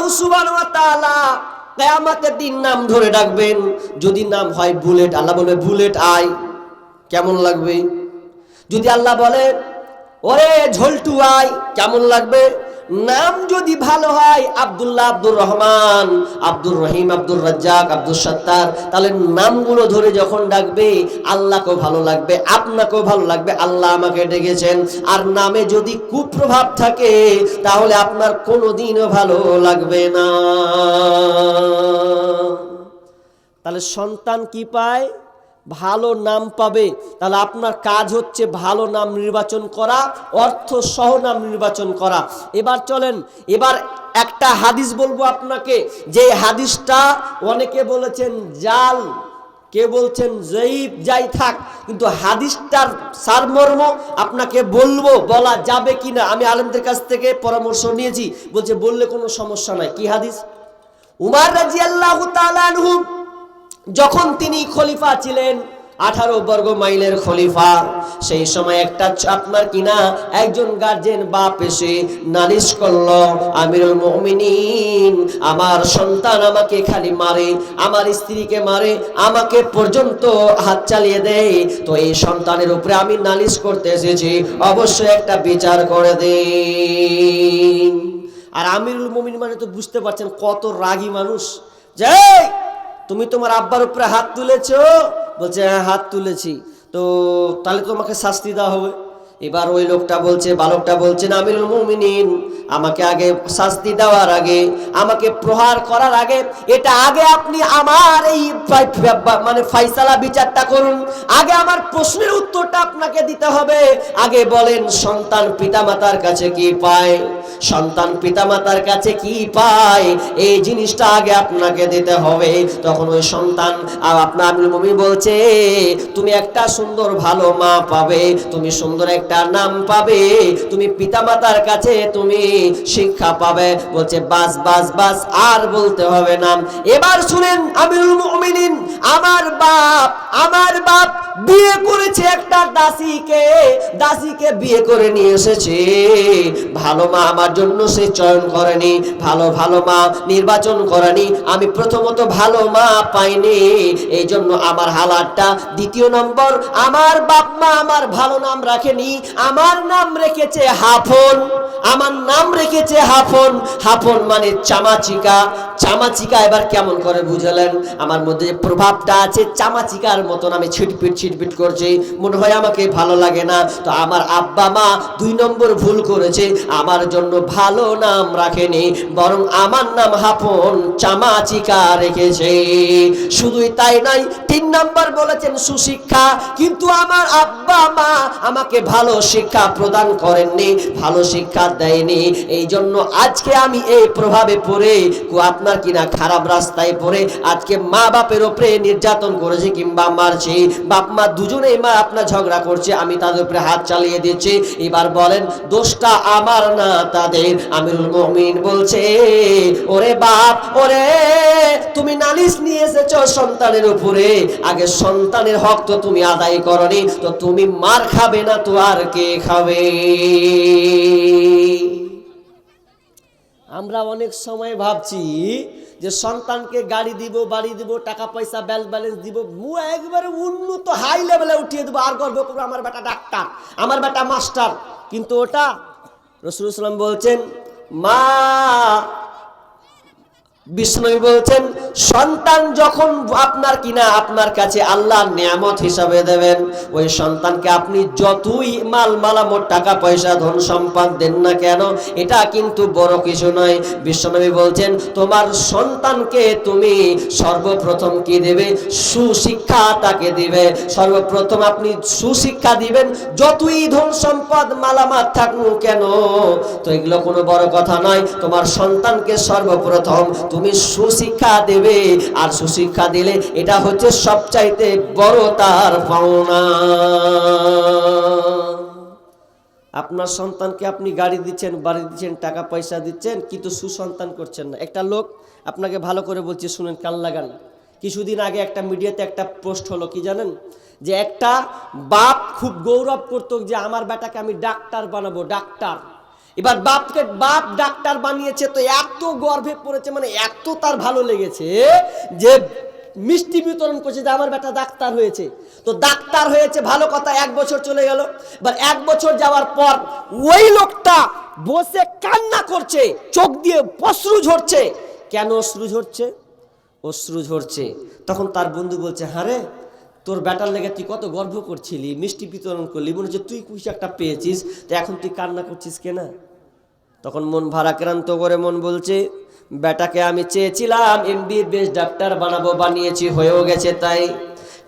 আল্লাহ সুবহানাহু ওয়া দিন নাম ধরে ডাকবেন। যদি নাম হয় বুলেট, আল্লাহ বলবে বুলেট আয় কেমন লাগবে? যদি আল্লাহ বলে, ওরে ঝোলটু আয় কেমন লাগবে? নাম যদি ভালো হয়, আব্দুল্লাহ আব্দুর রহমান, আব্দুর রহিম, আব্দুর রাজ্জাক আব্দুল সত্তার, তাহলে নামগুলো ধরে যখন ডাকবে, আল্লাহকেও ভালো লাগবে, আপনাকেও ভালো লাগবে, আল্লাহ আমাকে ডেকেছেন। আর নামে যদি কুপ্রভাব থাকে, তাহলে আপনার কোনোদিনও ভালো লাগবে না। তাহলে সন্তান কি পায়? ভালো নাম পাবে, তাহলে আপনার কাজ হচ্ছে ভালো নাম নির্বাচন করা অর্থ সহ নাম নির্বাচন করা। এবার চলেন, এবার একটা হাদিস বলব আপনাকে, যে হাদিসটা অনেকে বলেছেন, জাল, কে বলছেন, জয়ীব, যাই থাক, কিন্তু হাদিসটার সারমর্ম আপনাকে বলব, বলা যাবে কি না আমি আলমদের কাছ থেকে পরামর্শ নিয়েছি, বলছে, বললে কোনো সমস্যা নাই, কি হাদিস? উমার তাআলা আনহু যখন তিনি খলিফা ছিলেন, আঠারো বর্গ মাইলের খলিফা, সেই সময় একটা আপনার কিনা একজন গার্জেন বাপ এসে নালিশ করল, আমিরুল মুমিনিন, আমার সন্তান আমাকে খালি মারে, আমার স্ত্রীকে মারে, আমাকে পর্যন্ত হাত চালিয়ে দেয়। তো এই সন্তানের উপরে আমি নালিশ করতে এসেছি, অবশ্যই একটা বিচার করে দিন। আর আমিরুল মুমিন মানে তো বুঝতে পারছেন কত রাগী মানুষ। যে তুমি তোমার আব্বার উপরে হাত তুলেছ? বলছে হ্যাঁ হাত তুলেছি। তো তাহলে তোমাকে শাস্তি দেওয়া হবে। এবার ওই লোকটা বলছে, বালকটা বলছে, না, আমিরুল মুমিনিন, আমাকে আগে শাস্তি দেওয়ার আগে, আমাকে প্রহার করার আগে, এটা আগে আপনি আমার এই মানে ফাইসালা বিচারটা করুন। আগে আমার প্রশ্নের উত্তরটা আপনাকে দিতে হবে। আগে বলেন, সন্তান পিতামাতার কাছে কি পায়? সন্তান পিতামাতার কাছে কি পায়? এই জিনিসটা আগে আপনাকে দিতে হবে। তখন ওই সন্তান, আর আপনার আমিরুল মুমিন বলছে, তুমি একটা সুন্দর ভালো মা পাবে। তুমি সুন্দর একটা নাম পাবে, তুমি পিতামাতার কাছে তুমি শিক্ষা পাবে। বলছে, বাস বাস বাস, আর বলতে হবে না। এবার শুনেন, আমিরুল মুমিনিন, আমার বাপ আমার বাপ বিয়ে করেছে একটা দাসীকে দাসীকে বিয়ে করে নিয়ে এসেছে। ভালো মা আমার জন্য সে চয়ন করেনি, ভালো ভালো মা নির্বাচন করেনি। আমি প্রথমত ভালো মা পাইনি এই জন্য আমার হালাতটা দ্বিতীয় নম্বর, আমার বাপ মা আমার ভালো নাম রাখেনি। আমার নাম রেখেছে হাফন, আমার নাম রেখেছে হাফন। হাফন মানে চামাচিকা। চামাচিকা এবার কেমন করে বুঝালেন? আমার মধ্যে যে প্রভাবটা আছে, চামাচিকার মতন আমি ছিটপিট ছিটপিট করছি। মনে হয় আমাকে ভালো লাগে না। তো আমার আব্বা মা দুই নম্বর ভুল করেছে। আমার জন্য ভালো নাম রাখেনি, বরং আমার নাম হাফন চামাচিকা রেখেছে। শুধুই তাই নয়, তিন নম্বর বলেছেন সুশিক্ষা। কিন্তু আমার আব্বা মা আমাকে ভালো শিক্ষা প্রদান করেননি, ভালো শিক্ষা দেয়নি। এই জন্য আজকে আমি এই প্রভাবে পড়ে আপনার কিনা খারাপ রাস্তায় পড়ে, আজকে মা বাপের ওপরে নির্যাতন করেছে কিংবা মারছে, বাপ মা দুজনেই মা আপনার ঝগড়া করছে, আমি তাদের উপরে হাত চালিয়ে দিচ্ছি। এবার বলেন, দোষটা আমার না তাদের? আমিরুল মমিন বলছে, ওরে বাপ, ওরে, তুমি নালিশ নিয়ে এসেছ সন্তানের উপরে। আগে সন্তানের হক তো তুমি আদায় করনি, তো তুমি মার খাবে না তো আর কে খাবে? আমরা অনেক সময় ভাবছি যে সন্তানকে গাড়ি দিব, বাড়ি দিব, টাকা পয়সা ব্যাল ব্যালেন্স দিব মু একবারে উন্নত হাই লেভেলে উঠিয়ে দেবো, আর গর্ব করব, আমার বেটা ডাক্তার, আমার বেটা মাস্টার। কিন্তু ওটা রসুল ইসলাম বলছেন, মা বিষ্ণু বলছেন, সন্তান যখন আপনার কিনা, আপনার কাছে আল্লাহ নিয়ামত হিসাবে দেবেন। ওই সন্তানকে আপনি যতই মাল টাকা, পয়সা, ধন, সম্পদ দেন না কেন, এটা কিন্তু বড় কিছু নয়। বিশ্বনবী বলছেন, তোমার সন্তানকে তুমি সর্বপ্রথম কি দেবে? সুশিক্ষা তাকে দিবে। সর্বপ্রথম আপনি সুশিক্ষা দিবেন, যতই ধন, সম্পদ, মালামাত থাকুক কেন, তো এগুলো কোনো বড় কথা নয়। তোমার সন্তানকে সর্বপ্রথম তুমি সুশিক্ষা দেবে। আর সুশিক্ষা দিলে এটা হচ্ছে সবচাইতে বড় তার পাওনা। আপনার সন্তানকে আপনি গাড়ি দিচ্ছেন, বাড়ি দিচ্ছেন, টাকা পয়সা দিচ্ছেন, কিন্তু সুসন্তান করছেন না। একটা লোক, আপনাকে ভালো করে বলছে, শুনেন, কান লাগান। কিছুদিন আগে একটা মিডিয়াতে একটা পোস্ট হলো, কি জানেন? যে একটা বাপ খুব গৌরব করতো যে, আমার বেটাকে আমি ডাক্তার বানাবো, ডাক্তার। এবার বাপকে বাপ ডাক্তার বানিয়েছে তো এত গর্ভে পড়েছে মানে এত তার ভালো লেগেছে যে মিষ্টি বিতরণ করছে যে আমার বেটা ডাক্তার হয়েছে। তো ডাক্তার হয়েছে, ভালো কথা, এক বছর চলে গেল। এবার এক বছর যাওয়ার পর ওই লোকটা বসে কান্না করছে, চোখ দিয়ে অশ্রু ঝরছে। কেন অশ্রু ঝরছে? অশ্রু ঝরছে। তখন তার বন্ধু বলছে হারে তোর ব্যাটার লেগে তুই কত গর্ব করছিলি, মিষ্টি বিতরণ করলি। মনে হচ্ছে, তুই কিছু একটা পেয়েছিস, তো এখন তুই কান্না করছিস কেনা? তখন মন ভারাক্রান্ত করে মন বলছে, বেটাকে আমি চেয়েছিলাম এমবি বেশ ডাক্তার বানাবো, বানিয়েছি, হয়েও গেছে তাই।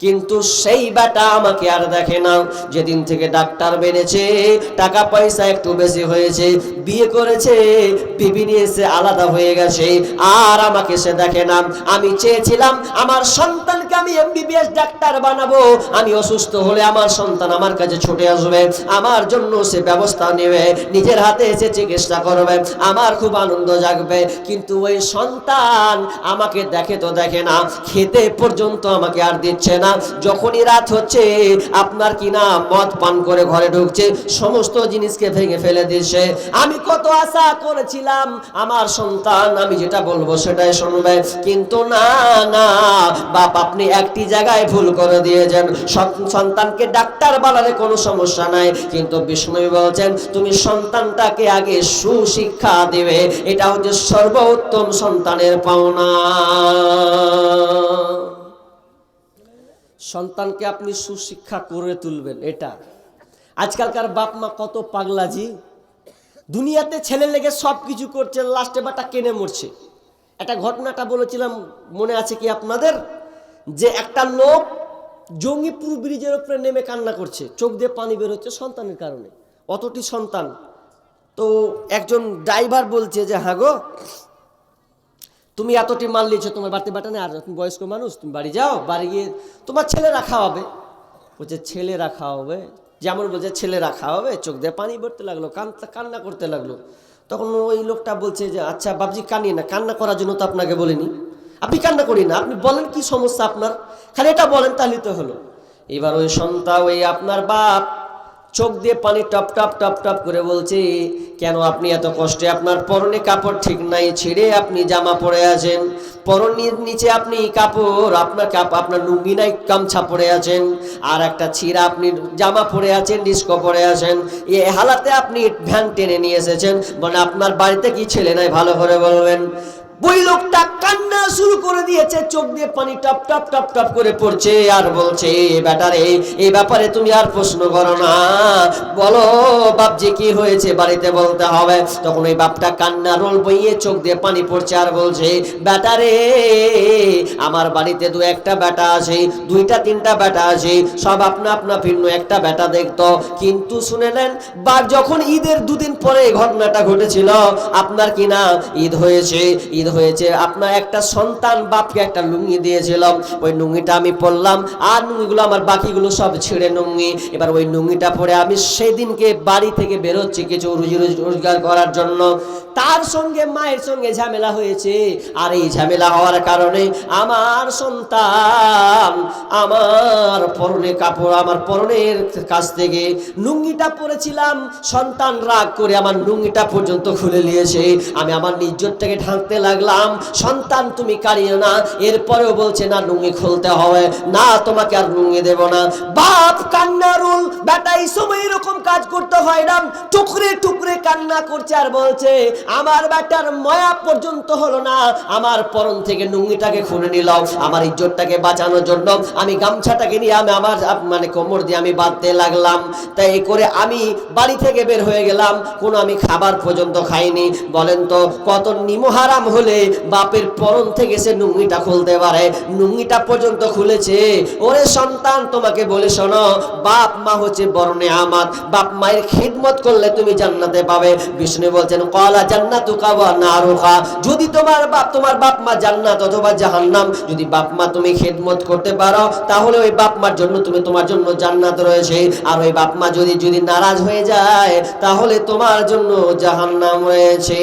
কিন্তু সেই বেটা আমাকে আর দেখে না। যেদিন থেকে ডাক্তার বেড়েছে, টাকা পয়সা একটু বেশি হয়েছে, বিয়ে করেছে, বিবি নিয়ে এসে আলাদা হয়ে গেছে, আর আমাকে সে দেখে না। আমি চেয়েছিলাম, আমার সন্তানকে আমি এমবিবিএস ডাক্তার বানাবো। আমি অসুস্থ হলে আমার সন্তান আমার কাছে ছুটে আসবে। আমার জন্য সে ব্যবস্থা নেবে, নিজের হাতে এসে চিকিৎসা করবে, আমার খুব আনন্দ জাগবে। কিন্তু ওই সন্তান আমাকে দেখে তো দেখে না, খেতে পর্যন্ত আমাকে আর দিচ্ছে না। যখনই রাত হচ্ছে, আপনার কি না মদ পান করে ঘরে ঢুকছে, সমস্ত জিনিসকে ভেঙে ফেলে দিচ্ছে। আমি কত আশা করেছিলাম, আমার সন্তান, আমি যেটা বলব সেটাই শুনবে। কিন্তু না না, বাপ, আপনি একটি জায়গায় ভুল করে দিয়েছেন। সন্তানকে ডাক্তার বানালে কোনো সমস্যা নাই। কিন্তু বিষ্ণু বলছেন, তুমি সন্তানটাকে আগে সুশিক্ষা দেবে। এটা হচ্ছে সর্বোত্তম সন্তানের পাওনা। সন্তানকে আপনি সুশিক্ষা করে তুলবেন, এটা। আজকালকার বাপ মা কত পাগলাজি দুনিয়াতে ছেলে লেগে সব কিছু করছে, লাস্টে বাটা কেনে মরছে। একটা ঘটনাটা বলেছিলাম, মনে আছে কি আপনাদের? যে একটা লোক জঙ্গিপুর ব্রিজের উপরে নেমে কান্না করছে, চোখ দিয়ে পানি বের হচ্ছে সন্তানের কারণে। অতটি সন্তান। তো একজন ড্রাইভার বলছে যে হ্যাঁ গো তুমি এতটি মাল নিয়েছো, তোমার বাড়িতে বাটা নেই, আর তুমি বয়স্ক মানুষ, তুমি বাড়ি যাও, বাড়ি গিয়ে তোমার ছেলে রাখা হবে বলছে ছেলে রাখা হবে যেমন বলছে ছেলে রাখা হবে চোখ দিয়ে পানি পড়তে লাগল, কান্না কান্না করতে লাগল। তখন ওই লোকটা বলছে যে আচ্ছা বাবজি কানিয়ে না, কান্না করার জন্য তো আপনাকে বলিনি। আপনি কান্না করি না, আপনি বলেন কি সমস্যা আপনার? খালি এটা বলেন, তাহলে তো হলো। এবার ওই সন্তান ওই আপনার বাপ চোখ দিয়ে পানি টপ টপ টপ টপ করে বলছে, কেন আপনি এত কষ্টে? আপনার পরনে কাপড় ঠিক নাই, ছিঁড়ে আপনি জামা পরে আছেন। পরনের নিচে আপনি কাপড়, আপনার কাপ, আপনার লুঙ্গি নাই, গামছা পরে আছেন। আর একটা ছিঁড়া আপনি জামা পরে আছেন, ডিস্কো পরে আছেন। এ হালাতে আপনি ভ্যান টেনে নিয়ে এসেছেন। মানে আপনার বাড়িতে কি ছেলে নাই? ভালো করে বলবেন। ওই লোকটা কান্না শুরু করে দিয়েছে, চোখ দিয়ে পানি টপ টপ টপ টপ করে পড়ছে আর বলছে, বেটারে এই ব্যাপারে তুমি আর প্রশ্ন করো না। বলো, বাপজি কি হয়েছে বাড়িতে বলতে হবে? তখন ওই বাপটা কান্না রোল বইয়ে চোখ দিয়ে পানি পড়ছে আর বলছে, বেটারে, আমার বাড়িতে দু একটা বেটা আছে, দুইটা, তিনটা বেটা আছে, সব আপনা আপনা ভিন্ন একটা বেটা দেখতো। কিন্তু শুনেলেন বা যখন ঈদের দুদিন পরে ঘটনাটা ঘটেছিল, আপনার কি না ঈদ হয়েছে? ঈদ হয়েছে। আপনার একটা সন্তান বাপকে একটা লুঙ্গি দিয়েছিলাম। ওই লুঙ্গিটা আমি পরলাম। আর লুঙ্গিগুলো আমার বাকিগুলো সব ছিঁড়ে লুঙ্গি। এবার ওই লুঙ্গিটা পরে আমি সেদিনকে বাড়ি থেকে বেরোচ্ছি কিছু রুজি রুজি, রোজগার করার জন্য। তার সঙ্গে মায়ের সঙ্গে ঝামেলা হয়েছে। আর এই ঝামেলা হওয়ার কারণে আমার সন্তান আমার পরনে কাপড়, আমার পরনের কাছ থেকে লুঙ্গিটা পরেছিলাম। সন্তান রাগ করে আমার লুঙ্গিটা পর্যন্ত খুলে নিয়েছে। আমি আমার নিজরটাকে ঢাকতে লাগলাম। সন্তান তুমি কাড়িও না, এরপরেও বলছে, না, লুঙ্গি খুলতে হবে, না, তোমাকে আর লুঙ্গি দেব না। বাপ কান্নারুল বেটা, এই সময় এরকম কাজ করতে হয় না। টুকরে টুকরে কান্না করছে আর বলছে, আমার বেটার ময়া পর্যন্ত হলো না, আমার পরন থেকে লুঙ্গিটাকে খুলে নিলাম, আমার ইজ্জতটাকে বাঁচানোর জন্য আমি গামছাটাকে নিয়ে আমি আমার মানে কোমর দিয়ে আমি বাঁধতে লাগলাম। তাই এই করে আমি বাড়ি থেকে বের হয়ে গেলাম, কোনো আমি খাবার পর্যন্ত খাইনি। বলেন তো, কত নিমহারাম হলে বাপের পরন থেকে সে নুঙ্গিটা খুলতে পারে। নুঙ্গিটা পর্যন্ত খুলেছে। ওরে সন্তান, তোমাকে বলে শোনো, বাপ মা হচ্ছে বরণে আমার বাপ মায়ের খিদমত করলে তুমি জান্নাতে পাবে। বিষ্ণু বলছেন কলা জান্নাতু নারুহা। যদি তোমার বাপ তোমার বাপ মা জান্নাত অথবা জাহান্নাম, যদি বাপ মা তুমি খেদমত করতে পারো, তাহলে ওই বাপ মার জন্য তুমি তোমার জন্য জান্নাত রয়েছে। আর ওই বাপ মা যদি যদি নারাজ হয়ে যায়, তাহলে তোমার জন্য জাহান্নাম রয়েছে।